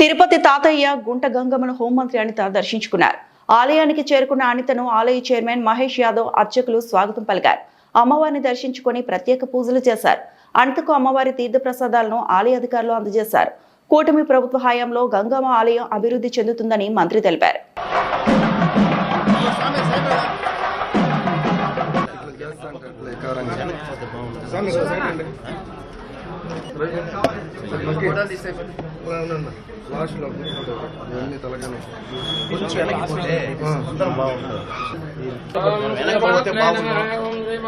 తిరుపతి తాతయ్య గుంట గంగమ్మను హోంమంత్రి అనిత దర్శించుకున్నారు. ఆలయానికి చేరుకున్న అనితను ఆలయ చైర్మన్ మహేష్ యాదవ్ అర్చకులు స్వాగతం పలికారు. అమ్మవారిని దర్శించుకుని ప్రత్యేక పూజలు చేశారు. అనితకు అమ్మవారి తీర్థప్రసాదాలను ఆలయ అధికారులు అందజేశారు. కూటమి ప్రభుత్వ హయాంలో గంగమ్మ ఆలయం అభివృద్ధి చెందుతుందని మంత్రి తెలిపారు. లాస్ట్ ఇవన్నీ తలకాయ కొంచెం అందరం బాగుంటుంది వెనకపోతే బాగుంటుంది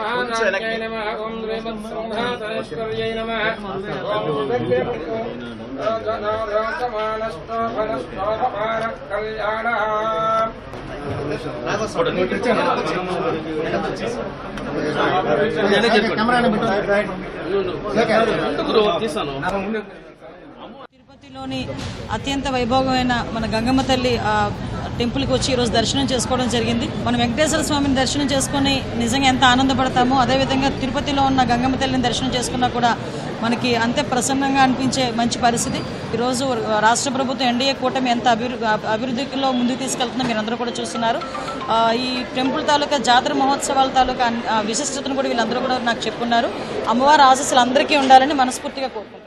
తిరుపతిలోని అత్యంత వైభవమైన మన గంగమ్మ తల్లి ఆ, టెంపుల్కి వచ్చి ఈరోజు దర్శనం చేసుకోవడం జరిగింది. మనం వెంకటేశ్వర స్వామిని దర్శనం చేసుకొని నిజంగా ఎంత ఆనందపడతామో అదేవిధంగా తిరుపతిలో ఉన్న గంగమ్మ తల్లిని దర్శనం చేసుకున్నా కూడా మనకి అంతే ప్రసన్నంగా అనిపించే మంచి పరిస్థితి. ఈరోజు రాష్ట్ర ప్రభుత్వం ఎన్డీఏ కూటమి ఎంత అభివృద్ధి అభివృద్ధిలో ముందుకు తీసుకెళ్తుందో మీరు అందరూ కూడా చూస్తున్నారు. ఈ టెంపుల్ తాలూకా జాతర మహోత్సవాల తాలూకా విశిష్టతను కూడా వీళ్ళందరూ కూడా నాకు చెప్పుకున్నారు. అమ్మవారి ఆశస్సులు అందరికీ ఉండాలని మనస్ఫూర్తిగా కోరుకుంటున్నాను.